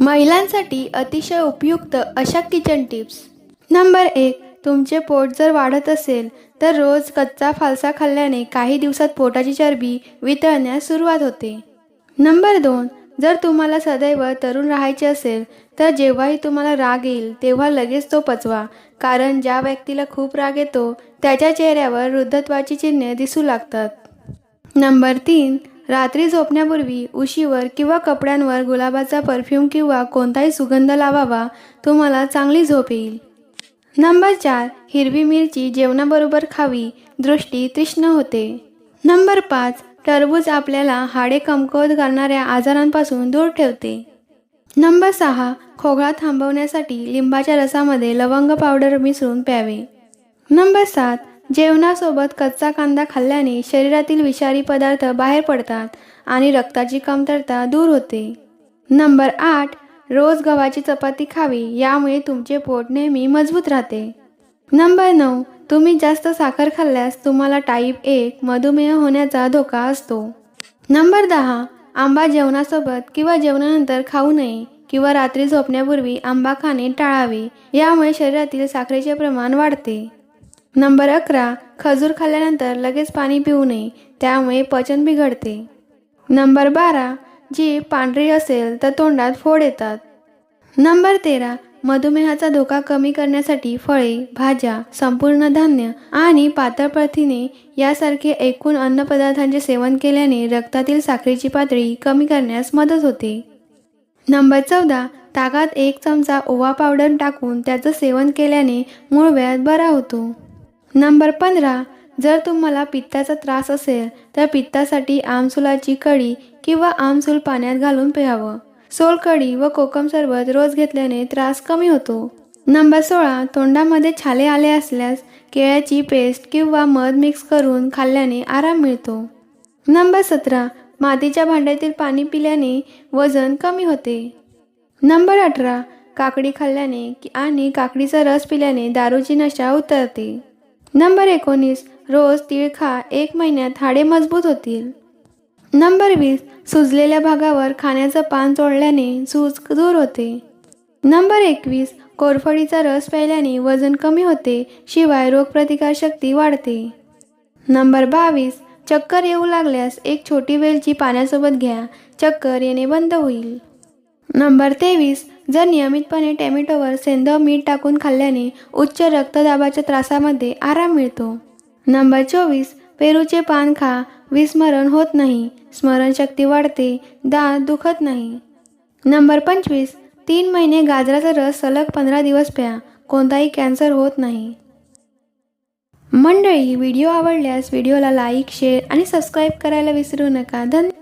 महिलांसाठी अतिशय उपयुक्त अशा किचन टिप्स नंबर एक तुमचे पोट जर वाढत असेल तर रोज कच्चा फालसा खाल्ल्याने काही दिवसात पोटाची चरबी वितळण्यास सुरुवात होते. नंबर दोन जर तुम्हाला सदैव तरुण राहायचे असेल तर जेव्हाही तुम्हाला राग येईल तेव्हा लगेच तो पचवा. कारण ज्या व्यक्तीला खूप राग येतो त्याच्या चेहऱ्यावर वृद्धत्वाची चिन्हे दिसू लागतात. नंबर तीन रात्री झोपण्यापूर्वी उशीवर किंवा कपड्यांवर गुलाबाचा परफ्यूम किंवा कोणताही सुगंध लावावा तुम्हाला चांगली झोप येईल. नंबर चार हिरवी मिरची जेवणाबरोबर खावी दृष्टी तीक्ष्ण होते. नंबर पाच टरबूज आपल्याला हाडे कमकुवत करणाऱ्या आजारांपासून दूर ठेवते. नंबर सहा खोकला थांबवण्यासाठी लिंबाच्या रसामध्ये लवंग पावडर मिसळून प्यावे. नंबर सात जेवणासोबत कच्चा कांदा खाल्ल्याने शरीरातील विषारी पदार्थ बाहेर पडतात आणि रक्ताची कमतरता दूर होते. नंबर आठ रोज गव्हाची चपाती खावी यामुळे तुमचे पोट नेहमी मजबूत राहते. नंबर नऊ तुम्ही जास्त साखर खाल्ल्यास तुम्हाला टाईप एक मधुमेह होण्याचा धोका असतो. नंबर दहा आंबा जेवणासोबत किंवा जेवणानंतर खाऊ नये किंवा रात्री झोपण्यापूर्वी आंबा खाणे टाळावे यामुळे शरीरातील साखरेचे प्रमाण वाढते. नंबर अकरा खजूर खाल्ल्यानंतर लगेच पाणी पिऊ नये त्यामुळे पचन बिघडते. नंबर बारा जीभ पांढरी असेल तर तोंडात फोड येतात. नंबर तेरा मधुमेहाचा धोका कमी करण्यासाठी फळे भाज्या संपूर्ण धान्य आणि पातळ प्रथिने यासारखे एकूण अन्नपदार्थांचे सेवन केल्याने रक्तातील साखरेची पातळी कमी करण्यास मदत होते. नंबर चौदा ताकात एक चमचा ओवा पावडर टाकून त्याचं सेवन केल्याने मूळव्याध बरा होतो. नंबर पंधरा जर तुम्हाला पित्ताचा त्रास असेल तर पित्तासाठी आमसुलाची कढी किंवा आमसूल पाण्यात घालून प्यावं. सोलकढी व कोकम सरबत रोज घेतल्याने त्रास कमी होतो. नंबर सोळा तोंडामध्ये छाले आले असल्यास केळ्याची पेस्ट किंवा मध मिक्स करून खाल्ल्याने आराम मिळतो. नंबर सतरा मातीच्या भांड्यातील पाणी पिल्याने वजन कमी होते. नंबर अठरा काकडी खाल्ल्याने आणि काकडीचा रस पिल्याने दारूची नशा उतरते. नंबर एकोणीस रोज तीळ खा एक महिन्यात हाडे मजबूत होतील. नंबर वीस सुजलेल्या भागावर खाण्याचं पान चोळल्याने सूज दूर होते. नंबर एकवीस कोरफडीचा रस प्यायल्याने वजन कमी होते शिवाय रोगप्रतिकारशक्ती वाढते. नंबर बावीस चक्कर येऊ लागल्यास एक छोटी वेलची पाण्यासोबत घ्या चक्कर येणे बंद होईल. नंबर तेवीस जर नियमितपणे टॅमॅटोवर सेंधव मीठ टाकून खाल्ल्याने उच्च रक्तदाबाच्या त्रासामध्ये आराम मिळतो. नंबर चोवीस पेरूचे पान खा. विस्मरण होत नाही. स्मरणशक्ती वाढते. दात दुखत नाही. नंबर पंचवीस तीन महिने गाजराचा रस सलग पंधरा दिवस प्या. कोणताही कॅन्सर होत नाही. मंडळी व्हिडिओ आवडल्यास व्हिडिओला लाईक शेअर आणि सबस्क्राईब करायला विसरू नका. धन्यवाद